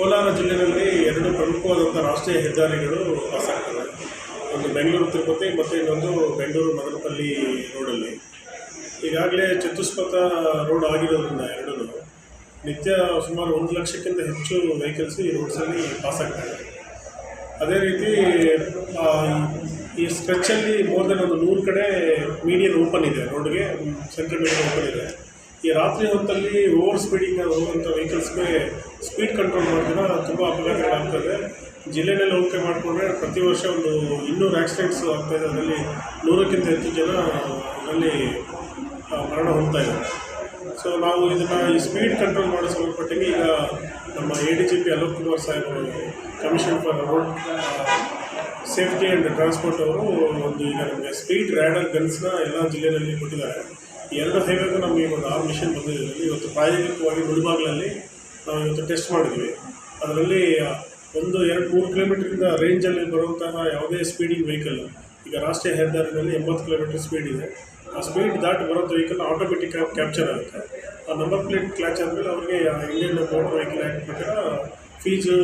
ಕೋಲಾರ ಜಿಲ್ಲೆಯಲ್ಲಿ ಎರಡು ಪ್ರಮುಖವಾದಂಥ ರಾಷ್ಟ್ರೀಯ ಹೆದ್ದಾರಿಗಳು ಪಾಸ್ ಆಗ್ತವೆ. ಒಂದು ಬೆಂಗಳೂರು ತಿರುಪತಿ, ಮತ್ತು ಇನ್ನೊಂದು ಬೆಂಗಳೂರು ಮದನಪಲ್ಲಿ ರೋಡಲ್ಲಿ. ಈಗಾಗಲೇ ಚತುಷ್ಪಥ ರೋಡ್ ಆಗಿರೋದ್ರಿಂದ ಎರಡೂ ನಿತ್ಯ ಸುಮಾರು ಒಂದು ಲಕ್ಷಕ್ಕಿಂತ ಹೆಚ್ಚು ವೆಹಿಕಲ್ಸ್ ಈ ರೋಡ್ಸಲ್ಲಿ ಪಾಸ್ ಆಗ್ತವೆ ಅದೇ ರೀತಿ ಈ ಸ್ಟ್ರೆಚ್ಚಲ್ಲಿ ಮೋರ್ ದೆನ್ ಒಂದು ನೂರು ಕಡೆ ಮೀಡಿಯನ್ ಓಪನ್ ಇದೆ. ರೋಡ್ಗೆ ಸೆಂಟ್ರಲ್ ಮೀಡಿಯನ್ ಓಪನ್ ಇದೆ. ಈ ರಾತ್ರಿ ಹೊತ್ತಲ್ಲಿ ಓವರ್ ಸ್ಪೀಡಿಂಗ್ ಹೋಗುವಂಥ ವೆಹಿಕಲ್ಸ್ಗೆ ಸ್ಪೀಡ್ ಕಂಟ್ರೋಲ್ ಮಾಡಿದ್ರೆ ತುಂಬ ಅಪಘಾತಗಳಾಗ್ತದೆ ಜಿಲ್ಲೆನಲ್ಲಿ ಹೋಲಿಕೆ ಮಾಡಿಕೊಂಡ್ರೆ ಪ್ರತಿ ವರ್ಷ ಒಂದು ಇನ್ನೂರು ಆಕ್ಸಿಡೆಂಟ್ಸ್ ಆಗ್ತಾಯಿದೆ ಅದರಲ್ಲಿ ನೂರಕ್ಕಿಂತ ಹೆಚ್ಚು ಜನ ಅದರಲ್ಲಿ ಮರಣ ಹೊಂದ್ತಾ ಇದ್ದಾರೆ. ಸೊ ನಾವು ಇದನ್ನು ಈ ಸ್ಪೀಡ್ ಕಂಟ್ರೋಲ್ ಮಾಡೋ ಸಂಬಂಧಪಟ್ಟಂಗೆ ಈಗ ನಮ್ಮ A D G P Alok Kumar commission for road safety and transport ಅವರು ಒಂದು ಈಗ ನಮಗೆ ಸ್ಪೀಡ್ ರ್ಯಾಡರ್ ಗನ್ಸ್ನ ಎಲ್ಲ ಜಿಲ್ಲೆಯಲ್ಲಿ ಕೊಟ್ಟಿದ್ದಾರೆ. ಎರಡು ಹೈವೇಗೂ ನಮಗೆ ಒಂದು ಆ ಮಿಷನ್ ಬಂದಿದೆ. ಇದರಲ್ಲಿ. ಇವತ್ತು ಪ್ರಾಯೋಗಿಕವಾಗಿ ಮುಳುಬಾಗ್ಲಲ್ಲಿ ನಾವು ಇವತ್ತು ಟೆಸ್ಟ್ ಮಾಡಿದ್ವಿ. ಅದರಲ್ಲಿ ಒಂದು ಎರಡು ಮೂರು ಕಿಲೋಮೀಟ್ರಿಂದ ರೇಂಜಲ್ಲಿ ಬರುವಂತಹ ಯಾವುದೇ ಸ್ಪೀಡಿಂಗ್ ವೆಹಿಕಲ್ ಈಗ ರಾಷ್ಟ್ರೀಯ ಹೆದ್ದಾರಿನಲ್ಲಿ ಎಂಬತ್ತು ಕಿಲೋಮೀಟರ್ ಸ್ಪೀಡ್ ಇದೆ. ಆ ಸ್ಪೀಡ್ ದಾಟಿ ಬರೋದು ವೆಹಿಕಲ್ ಆಟೋಮೆಟಿಕ್ ಆಗಿ ಕ್ಯಾಪ್ಚರ್ ಆಗುತ್ತೆ. ಆ ನಂಬರ್ ಪ್ಲೇಟ್ ಕ್ಲಾಚ್ ಆದಮೇಲೆ ಅವರಿಗೆ ಇಂಡಿಯನ್ ಮೋಟರ್ ವೆಹಿಕಲ್ ಆ್ಯಕ್ಟ್ ಪ್ರಕಾರ ಫೀಸು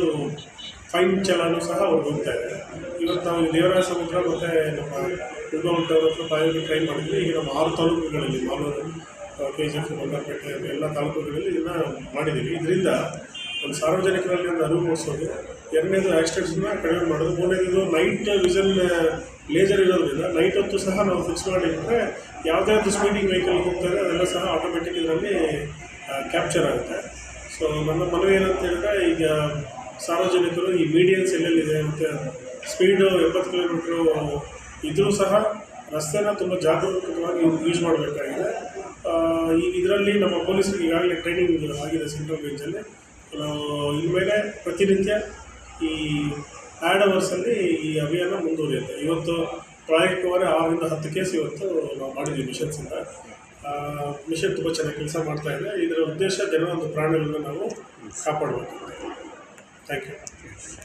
ಫೈನ್ ಚಲನೂ ಸಹ ಅವ್ರು ಹೋಗ್ತಾ ಇದೆ ಇವತ್ತು ನಾವು ದೇವರಾಜ ಸಮುದ್ರ ಮತ್ತು ನಮ್ಮ ದುರ್ಗವಂತ ಹತ್ರ ಪ್ರಾಯೋಗಿಕ ಟ್ರೈ ಮಾಡಿದ್ವಿ. ಈಗ ನಮ್ಮ ಆರು ತಾಲೂಕುಗಳಲ್ಲಿ Malur K G F Bangarpet ಎಲ್ಲ ತಾಲೂಕುಗಳಲ್ಲಿ ಇದನ್ನು ಮಾಡಿದ್ದೀವಿ. ಇದರಿಂದ ಒಂದು ಸಾರ್ವಜನಿಕರಲ್ಲಿ ಒಂದು ಅರಿವು ಮೂಡಿಸೋದು. ಎರಡನೇದು ಆಕ್ಸಿಡೆಂಟ್ಸ್ನ ಕಡಿಮೆ ಮಾಡೋದು. ಮೂರನೇದು ನೈಟ್ ವಿಷನ್ ಲೇಸರ್ ಇರೋದ್ರಿಂದ ನೈಟ್ ಹೊತ್ತು ಸಹ ನಾವು ಫಿಕ್ಸ್ ಮಾಡಿದರೆ ಯಾವುದೇ ಒಂದು ಸ್ಪೀಡಿಂಗ್ ವೆಹಿಕಲ್ ಹೋಗ್ತಾರೆ, ಅದೆಲ್ಲ ಸಹ ಆಟೋಮೆಟಿಕ್ ಇದರಲ್ಲಿ ಕ್ಯಾಪ್ಚರ್ ಆಗುತ್ತೆ. ಸೊ ನನ್ನ ಮನವಿ ಏನಂತ ಹೇಳಿದ್ರೆ ಈಗ ಸಾರ್ವಜನಿಕರು ಈ ಮೀಡಿಯನ್ಸ್ ಎಲ್ಲೆಲ್ಲಿದೆ ಮತ್ತು ಸ್ಪೀಡು ಎಂಬತ್ತು ಕಿಲೋಮೀಟ್ರು ಇದ್ರೂ ಸಹ ರಸ್ತೆನ ತುಂಬ ಜಾಗರೂಕವಾಗಿ ಯೂಸ್ ಮಾಡಬೇಕಾಗಿದೆ. ಈಗ ಇದರಲ್ಲಿ ನಮ್ಮ ಪೊಲೀಸರಿಗೆ ಈಗಾಗಲೇ ಟ್ರೈನಿಂಗ್ ಆಗಿದೆ ಸೆಂಟ್ರಲ್ ರೇಂಜಲ್ಲಿ ಇನ್ಮೇಲೆ ಪ್ರತಿನಿತ್ಯ ಈ ಆ್ಯಡ್ ಅವರ್ಸಲ್ಲಿ ಈ ಅಭಿಯಾನ ಮುಂದುವರಿಯುತ್ತೆ. ಇವತ್ತು ಪ್ರಾಯೋಗಿಕವಾಗಿ ಆರರಿಂದ ಹತ್ತು ಕೇಸ್ ಇವತ್ತು ನಾವು ಮಾಡಿದ್ವಿ ಮಿಷನ್ಸಿಂದ ಮಿಷನ್ ತುಂಬ ಚೆನ್ನಾಗಿ ಕೆಲಸ ಮಾಡ್ತಾ ಇದೆ. ಇದರ ಉದ್ದೇಶ ಜನರ ಒಂದು ಪ್ರಾಣಿಗಳನ್ನು ನಾವು ಕಾಪಾಡಬೇಕು Thank you.